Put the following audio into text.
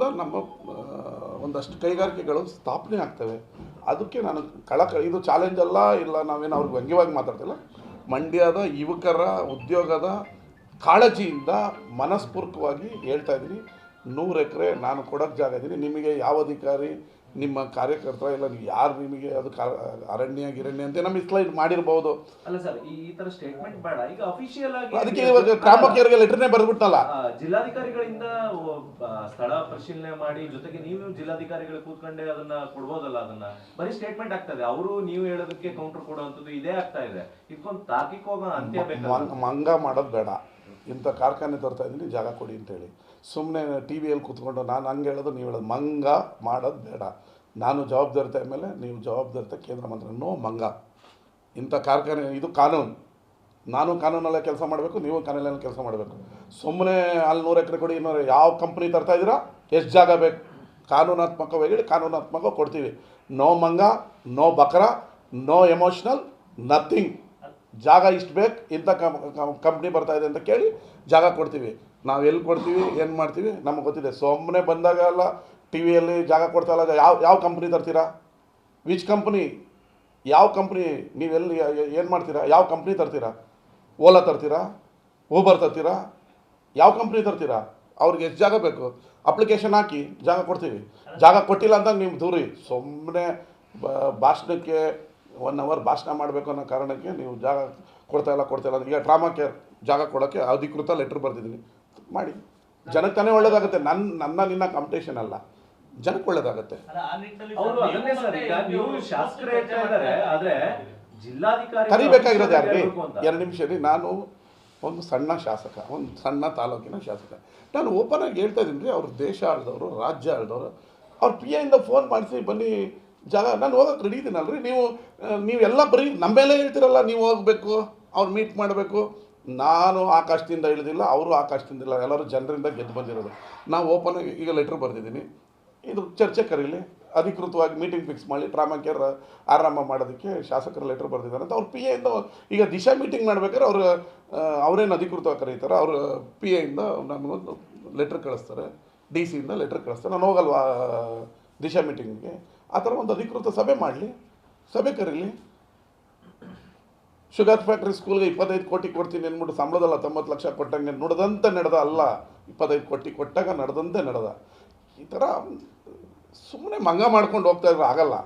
ನಮ್ಮ ಒಂದಷ್ಟು ಕೈಗಾರಿಕೆಗಳು ಸ್ಥಾಪನೆ ಆಗ್ತವೆ. ಅದಕ್ಕೆ ನಾನು ಕಳಕ, ಇದು ಚಾಲೆಂಜ್ ಅಲ್ಲ, ಇಲ್ಲ ನಾವೇನು ಅವ್ರಿಗೆ ವ್ಯಂಗ್ಯವಾಗಿ ಮಾತಾಡ್ತಿಲ್ಲ. ಮಂಡ್ಯದ ಯುವಕರ ಉದ್ಯೋಗದ ಕಾಳಜಿಯಿಂದ ಮನಸ್ಪೂರ್ವಕವಾಗಿ ಹೇಳ್ತಾ ಇದ್ದೀನಿ. ನೂರು ಎಕರೆ ನಾನು ಕೊಡೋಕ್ಕೆ ಜಾಗ ಇದ್ದೀನಿ ನಿಮಗೆ ಯಾವ ಅಧಿಕಾರಿ ನಿಮ್ಮ ಕಾರ್ಯಕರ್ತರ ಇಲ್ಲ ನೀವು ಯಾರು ನಿಮಗೆ ಅದು ಅರಣ್ಯ ಗಿರಣ್ಯ ಅಂತ ನಮ್ಮ ಸ್ಲೈಡ್ ಮಾಡಿರ್ಬೋದು. ಅಲ್ಲ ಸರ್ ಈ ಈ ತರ ಸ್ಟೇಟ್ಮೆಂಟ್ ಬೇಡ. ಈಗ ಅಫಿಷಿಯಲ್ ಆಗಿ ಅದಕ್ಕೆ ಇವಾಗ ಗ್ರಾಮಕ್ಕೆ ಲೆಟರ್ನೇ ಬರ್ಬಿಟ್ಟಲ್ಲ ಜಿಲ್ಲಾಧಿಕಾರಿಗಳಿಂದ ಸ್ಥಳ ಪರಿಶೀಲನೆ ಮಾಡಿ ಜೊತೆಗೆ ನೀವು ಜಿಲ್ಲಾಧಿಕಾರಿಗಳು ಕೂತ್ಕೊಂಡೆ ಅದನ್ನ ಕೊಡ್ಬೋದಲ್ಲ ಅದನ್ನ. ಬರೀ ಸ್ಟೇಟ್ಮೆಂಟ್ ಆಗ್ತದೆ. ಅವರು ನೀವು ಹೇಳೋದಕ್ಕೆ ಕೌಂಟರ್ ಕೊಡುವಂತದ್ದು ಇದೇ ಆಗ್ತಾ ಇದೆ. ಇದಕ್ಕೊಂದು ತಾರ್ಕಿಕ ಅಂತ್ಯ ಬೇಕಲ್ಲ ಮಂಗ ಮಂಗ ಮಾಡೋದು ಬೇಡ. ಇಂಥ ಕಾರ್ಖಾನೆ ತರ್ತಾ ಇದ್ದೀನಿ, ಜಾಗ ಕೊಡಿ ಅಂತೇಳಿ. ಸುಮ್ಮನೆ ಟಿ ವಿಯಲ್ಲಿ ಕೂತ್ಕೊಂಡು ನಾನು ಹಂಗೆ ಹೇಳೋದು, ನೀವು ಹೇಳೋದು. ಮಂಗ ಮಾಡೋದು ಬೇಡ. ನಾನು ಜವಾಬ್ದಾರಿತೆ ಮೇಲೆ ನೀವು ಜವಾಬ್ದಾರಿತೆ ಕೇಂದ್ರ ಮಂತ್ರಿ. ನೋ ಮಂಗ. ಇಂಥ ಕಾರ್ಖಾನೆ, ಇದು ಕಾನೂನು. ನಾನು ಕಾನೂನಲ್ಲೇ ಕೆಲಸ ಮಾಡಬೇಕು, ನೀವು ಕಾನೂನಲ್ಲೇ ಕೆಲಸ ಮಾಡಬೇಕು. ಸುಮ್ಮನೆ ಅಲ್ಲಿ ನೂರು ಎಕರೆ ಕೊಡಿ, ಇನ್ನೂರು ಯಾವ ಕಂಪ್ನಿ ತರ್ತಾ ಇದ್ದೀರಾ? ಎಷ್ಟು ಜಾಗ ಬೇಕು? ಕಾನೂನಾತ್ಮಕವಾಗಿ ಹೇಳಿ ಕಾನೂನಾತ್ಮಕ ಕೊಡ್ತೀವಿ. ನೋ ಮಂಗ, ನೋ ಬಕ್ರ, ನೋ ಎಮೋಷ್ನಲ್, ನಥಿಂಗ್. ಜಾಗ ಇಷ್ಟು ಬೇಕು, ಇಂಥ ಕಂಪ್ನಿ ಬರ್ತಾ ಇದೆ ಅಂತ ಕೇಳಿ ಜಾಗ ಕೊಡ್ತೀವಿ. ನಾವು ಎಲ್ಲಿ ಕೊಡ್ತೀವಿ, ಏನು ಮಾಡ್ತೀವಿ ನಮಗೆ ಗೊತ್ತಿದೆ. ಸುಮ್ಮನೆ ಬಂದಾಗ ಅಲ್ಲ ಟಿ ವಿಯಲ್ಲಿ ಜಾಗ ಕೊಡ್ತಾ ಇಲ್ಲ, ಯಾವ ಯಾವ ಕಂಪ್ನಿ ತರ್ತೀರಾ? ವಿಚ್ ಕಂಪ್ನಿ ಯಾವ ಕಂಪ್ನಿ ನೀವೆಲ್ಲಿ ಏನು ಮಾಡ್ತೀರಾ? ಯಾವ ಕಂಪ್ನಿ ತರ್ತೀರಾ? ಓಲಾ ತರ್ತೀರಾ? ಊಬರ್ ತರ್ತೀರಾ? ಯಾವ ಕಂಪ್ನಿ ತರ್ತೀರಾ? ಅವ್ರಿಗೆ ಎಷ್ಟು ಜಾಗ ಬೇಕು? ಅಪ್ಲಿಕೇಶನ್ ಹಾಕಿ ಜಾಗ ಕೊಡ್ತೀವಿ. ಜಾಗ ಕೊಟ್ಟಿಲ್ಲ ಅಂತ ನೀವು ದೂರಿ. ಸುಮ್ಮನೆ ಭಾಷಣಕ್ಕೆ ಒನ್ ಅವರ್ ಭಾಷಣ ಮಾಡಬೇಕು ಅನ್ನೋ ಕಾರಣಕ್ಕೆ ನೀವು ಜಾಗ ಕೊಡ್ತಾ ಇಲ್ಲ ಕೊಡ್ತಾ ಇಲ್ಲ ಈಗ ಟ್ರಾಮಾ ಕೇರ್ ಜಾಗ ಕೊಡೋಕ್ಕೆ ಅಧಿಕೃತ ಲೆಟ್ರ್ ಬರ್ತಿದ್ದೀನಿ ಮಾಡಿ. ಜನಕ್ಕೆ ತಾನೇ ಒಳ್ಳೇದಾಗುತ್ತೆ. ನನ್ನ ನನ್ನ ನಿನ್ನ ಕಾಂಪಿಟೇಷನ್ ಅಲ್ಲ. ಜನಕ್ಕೆ ಒಳ್ಳೇದಾಗುತ್ತೆ. ಅಲ್ಲ, ಆ ನಿಟ್ಟಿನಲ್ಲಿ ಅವರು ಸರ್, ಅದನ್ನೇ ಸರ್ ನೀವು ಇವ್ರು ಶಾಸಕರೇ ಚರ್ಚೆ ಹೇಳ್ತಾ ಇದ್ದಾರೆ ಆದ್ರೆ ಜಿಲ್ಲಾಧಿಕಾರಿ ಕರಿಬೇಕಾಗಿರೋದು ಯಾರಿಗೆ. ಎರಡು ನಿಮಿಷ ರೀ ನಾನು ಒಂದು ಸಣ್ಣ ಶಾಸಕ ಒಂದು ಸಣ್ಣ ತಾಲೂಕಿನ ಶಾಸಕ. ನಾನು ಓಪನ್ ಆಗಿ ಹೇಳ್ತಾ ಇದ್ದೀನಿ ರೀ ಅವ್ರ ದೇಶ ಆಳ್ದವರು ರಾಜ್ಯ ಆಳ್ದವರು. ಅವ್ರು ಪಿ ಎಯಿಂದ ಫೋನ್ ಮಾಡಿಸಿ ಬನ್ನಿ ಜಾಗ, ನಾನು ಹೋಗಕ್ಕೆ ರೆಡಿ ಇದ್ದೀನಲ್ರಿ ನೀವು ನೀವೆಲ್ಲ ಬರೀ ನಮ್ಮ ಮೇಲೆ ಹೇಳ್ತಿರಲ್ಲ, ನೀವು ಹೋಗಬೇಕು, ಅವ್ರು ಮೀಟ್ ಮಾಡಬೇಕು. ನಾನು ಆಕಾಶದಿಂದ ಇಳಿದಿಲ್ಲ, ಅವರು ಆಕಾಶದಿಂದ ಇಲ್ಲ, ಎಲ್ಲರೂ ಜನರಿಂದ ಗೆದ್ದು ಬಂದಿರೋದು. ನಾವು ಓಪನ್ ಈಗ ಲೆಟ್ರ್ ಬರೆದಿದ್ದೀನಿ. ಇದು ಚರ್ಚೆ ಕರೀಲಿ. ಅಧಿಕೃತವಾಗಿ ಮೀಟಿಂಗ್ ಫಿಕ್ಸ್ ಮಾಡಿ ಟ್ರಾಮಾ ಆರಂಭ ಮಾಡೋದಕ್ಕೆ ಶಾಸಕರ ಲೆಟ್ರ್ ಬರೆದಿದ್ದಾರೆ ಅಂತ. ಅವ್ರು ಪಿ ಎಯಿಂದ ಈಗ ದಿಶಾ ಮೀಟಿಂಗ್ ಮಾಡ್ಬೇಕಾದ್ರೆ ಅವರು ಅವರೇನು ಅಧಿಕೃತವಾಗಿ ಕರೀತಾರೆ, ಅವರು ಪಿ ಎಯಿಂದ ನಮಗೊಂದು ಲೆಟ್ರ್ ಕಳಿಸ್ತಾರೆ. ಡಿ ಸಿಯಿಂದ ಲೆಟ್ರ್ ಕಳಿಸ್ತಾರೆ. ನಾನು ಹೋಗಲ್ವಾ ದಿಶಾ ಮೀಟಿಂಗಿಗೆ ಆ ಥರ ಒಂದು ಅಧಿಕೃತ ಸಭೆ ಮಾಡಲಿ. ಸಭೆ ಕರೀಲಿ. ಶುಗರ್ ಫ್ಯಾಕ್ಟ್ರಿ ಸ್ಕೂಲ್ಗೆ ಇಪ್ಪತ್ತೈದು ಕೋಟಿ ಕೊಡ್ತೀನಿ ಅಂದ್ಬಿಟ್ಟು ಸಂಬಳದಲ್ಲ ತೊಂಬತ್ತು ಲಕ್ಷ ಕೊಟ್ಟಂಗೆ ನುಡ್ದಂತೆ ನಡೆದ ಅಲ್ಲ, ಇಪ್ಪತ್ತೈದು ಕೋಟಿ ಕೊಟ್ಟಾಗ ನಡೆದಂತೆ ನಡೆದ. ಈ ಥರ ಸುಮ್ಮನೆ ಮಂಗ ಮಾಡ್ಕೊಂಡು ಹೋಗ್ತಾ ಇದ್ರೆ ಆಗಲ್ಲ.